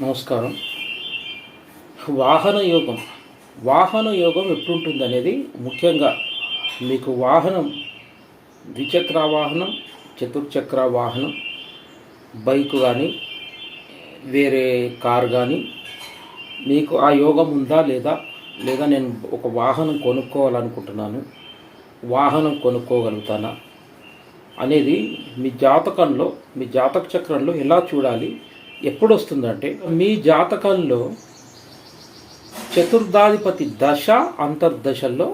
నమస్కారం. వాహన యోగం వాహన యోగం ఎప్పుడుంటుంది అనేది ముఖ్యంగా మీకు వాహనం ద్విచక్ర వాహనం చతుర్చక్ర వాహనం బైక్ కానీ వేరే కార్ కానీ మీకు ఆ యోగం ఉందా లేదా? లేదా నేను ఒక వాహనం కొనుక్కోవాలనుకుంటున్నాను. వాహనం కొనుక్కోగలుగుతానా? అనేది మీ జాతకంలో మీ జాతక చక్రంలో ఎలా చూడాలి? ఎప్పుడు వస్తుందంటే మీ జాతకంలో చతుర్ధాధిపతి దశ అంతర్దశల్లో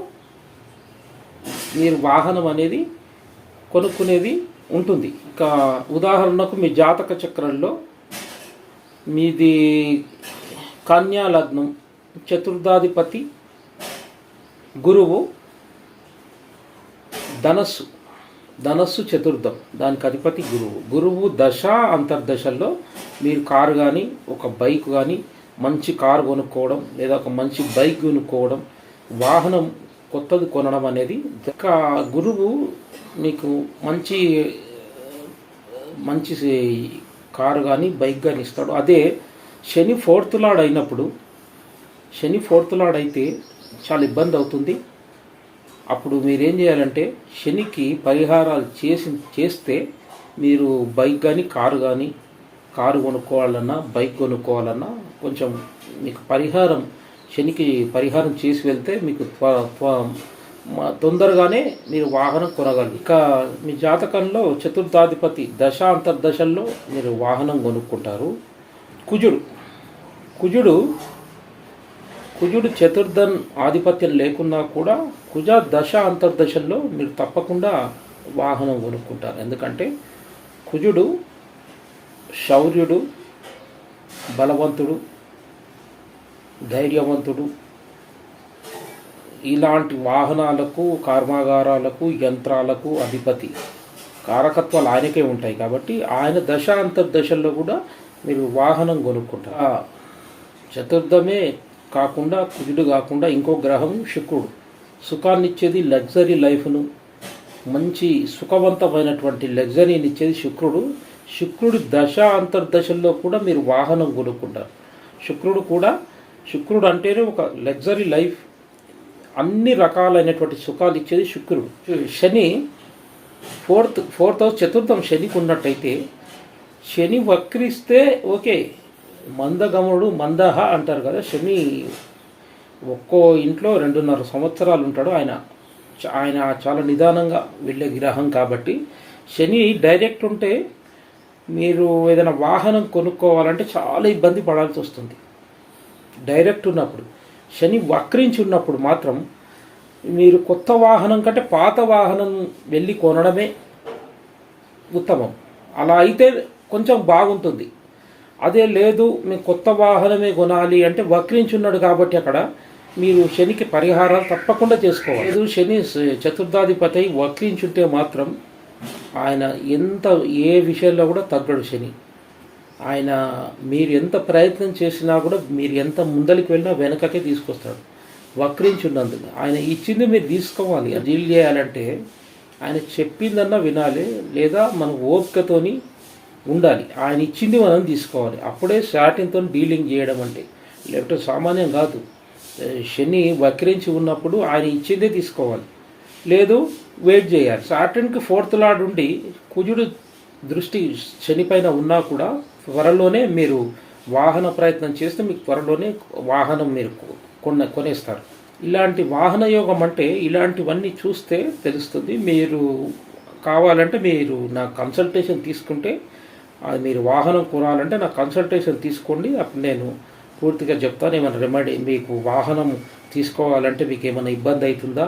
మీరు వాహనం అనేది కొనుక్కునేది ఉంటుంది. ఇక ఉదాహరణకు మీ జాతక చక్రంలో మీది కన్యా లగ్నం చతుర్ధాధిపతి గురువు ధనస్సు ధనస్సు చతుర్థం. దానికి అధిపతి గురువు. గురువు దశ అంతర్దశల్లో మీరు కారు కానీ ఒక బైక్ కానీ మంచి కారు కొనుక్కోవడం లేదా ఒక మంచి బైక్ కొనుక్కోవడం వాహనం కొత్తది కొనడం అనేది ఒక గురువు మీకు మంచి మంచి కారు కానీ బైక్ కానీ ఇస్తాడు. అదే శని ఫోర్త్ లాడ్ అయినప్పుడు శని ఫోర్త్ లాడ్ అయితే చాలా ఇబ్బంది అవుతుంది. అప్పుడు మీరేం చేయాలంటే శనికి పరిహారాలు చేసి చేస్తే మీరు బైక్ కానీ కారు కానీ కారు కొనుక్కోవాలన్నా బైక్ కొనుక్కోవాలన్నా కొంచెం మీకు పరిహారం శనికి పరిహారం చేసి వెళ్తే మీకు తొందరగానే మీరు వాహనం కొనగలరు. ఇక మీ జాతకంలో చతుర్థాధిపతి దశ అంతర్దశల్లో మీరు వాహనం కొనుక్కుంటారు. కుజుడు కుజుడు కుజుడు చతుర్థన్ ఆధిపత్యం లేకున్నా కూడా కుజ దశ అంతర్దశల్లో మీరు తప్పకుండా వాహనం కొనుక్కుంటారు. ఎందుకంటే కుజుడు శౌర్యుడు బలవంతుడు ధైర్యవంతుడు. ఇలాంటి వాహనాలకు కర్మాగారాలకు యంత్రాలకు అధిపతి. కారకత్వాలు ఆయనకే ఉంటాయి కాబట్టి ఆయన దశ అంతర్దశల్లో కూడా మీరు వాహనం కొనుక్కుంటారు. చతుర్థమే కాకుండా కుజుడు కాకుండా ఇంకో గ్రహం శుక్రుడు. సుఖాన్నిచ్చేది లగ్జరీ లైఫ్ను. మంచి సుఖవంతమైనటువంటి లగ్జరీని ఇచ్చేది శుక్రుడు. శుక్రుడి దశ అంతర్దశల్లో కూడా మీరు వాహనం కొనుక్కుంటారు. శుక్రుడు కూడా శుక్రుడు అంటేనే ఒక లగ్జరీ లైఫ్. అన్ని రకాలైనటువంటి సుఖాలు ఇచ్చేది శుక్రుడు. శని ఫోర్త్ ఫోర్త్ హౌస్ చతుర్థం శనికి ఉన్నట్టయితే శని వక్రిస్తే ఓకే. మందగముడు మందహ అంటారు కదా శని ఒక్కో ఇంట్లో రెండున్నర సంవత్సరాలు ఉంటాడు ఆయన. ఆయన చాలా నిదానంగా వెళ్ళే గ్రహం కాబట్టి శని డైరెక్ట్ ఉంటే మీరు ఏదైనా వాహనం కొనుక్కోవాలంటే చాలా ఇబ్బంది పడాల్సి వస్తుంది. డైరెక్ట్ ఉన్నప్పుడు శని వక్రించి ఉన్నప్పుడు మాత్రం మీరు కొత్త వాహనం కంటే పాత వాహనం వెళ్ళి కొనడమే ఉత్తమం. అలా అయితే కొంచెం బాగుంటుంది. అదే లేదు మేము కొత్త వాహనమే కొనాలి అంటే వక్రించున్నాడు కాబట్టి అక్కడ మీరు శనికి పరిహారాలు తప్పకుండా చేసుకోవాలి. లేదు శని చతుర్థాధిపతి వక్రించుంటే మాత్రం ఆయన ఎంత ఏ విషయంలో కూడా తగ్గడు శని. ఆయన మీరు ఎంత ప్రయత్నం చేసినా కూడా మీరు ఎంత ముందరికి వెళ్ళినా వెనకకే తీసుకొస్తాడు. వక్రించున్నందుకు. ఆయన ఇచ్చింది మీరు తీసుకోవాలి. డీల్ చేయాలంటే ఆయన చెప్పిందన్నా వినాలి లేదా మన ఓపికతోని ఉండాలి. ఆయన ఇచ్చింది మనం తీసుకోవాలి. అప్పుడే శాటిన్తో డీలింగ్ చేయడం అంటే. లేకపోతే సామాన్యం కాదు. శని వక్రించి ఉన్నప్పుడు ఆయన ఇచ్చిందే తీసుకోవాలి. లేదు వెయిట్ చేయాలి. సాటన్కి ఫోర్త్ లాడ్ ఉండి కుజుడు దృష్టి శనిపైన ఉన్నా కూడా త్వరలోనే మీరు వాహన ప్రయత్నం చేస్తే మీకు త్వరలోనే వాహనం మీరు కొ- కొన్న కొనేస్తారు. ఇలాంటి వాహన యోగం అంటే ఇలాంటివన్నీ చూస్తే తెలుస్తుంది. మీరు కావాలంటే మీరు నా కన్సల్టేషన్ తీసుకుంటే అది మీరు వాహనం కొనాలంటే నా కన్సల్టేషన్ తీసుకోండి. అప్పుడు నేను పూర్తిగా చెప్తాను. ఏమైనా రెమెడీ మీకు వాహనం తీసుకోవాలంటే మీకు ఏమైనా ఇబ్బంది అవుతుందా?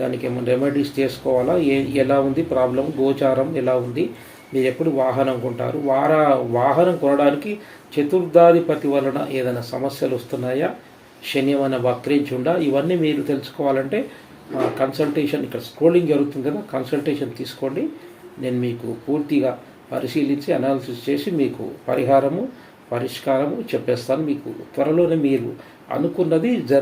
దానికి ఏమైనా రెమెడీస్ చేసుకోవాలా? ఏ ఎలా ఉంది? ప్రాబ్లం గోచారం ఎలా ఉంది? మీరు ఎప్పుడు వాహనం కొంటారు? వార వాహనం కొనడానికి చతుర్థాధిపతి వలన ఏదైనా సమస్యలు వస్తున్నాయా? శని ఏమైనా వక్రించుండా? ఇవన్నీ మీరు తెలుసుకోవాలంటే కన్సల్టేషన్ ఇక్కడ స్క్రోలింగ్ జరుగుతుంది కదా కన్సల్టేషన్ తీసుకోండి. నేను మీకు పూర్తిగా పరిశీలించి అనాలిసిస్ చేసి మీకు పరిహారము పరిష్కారము చెప్పేస్తాను మీకు. త్వరలోనే మీరు అనుకున్నది జరు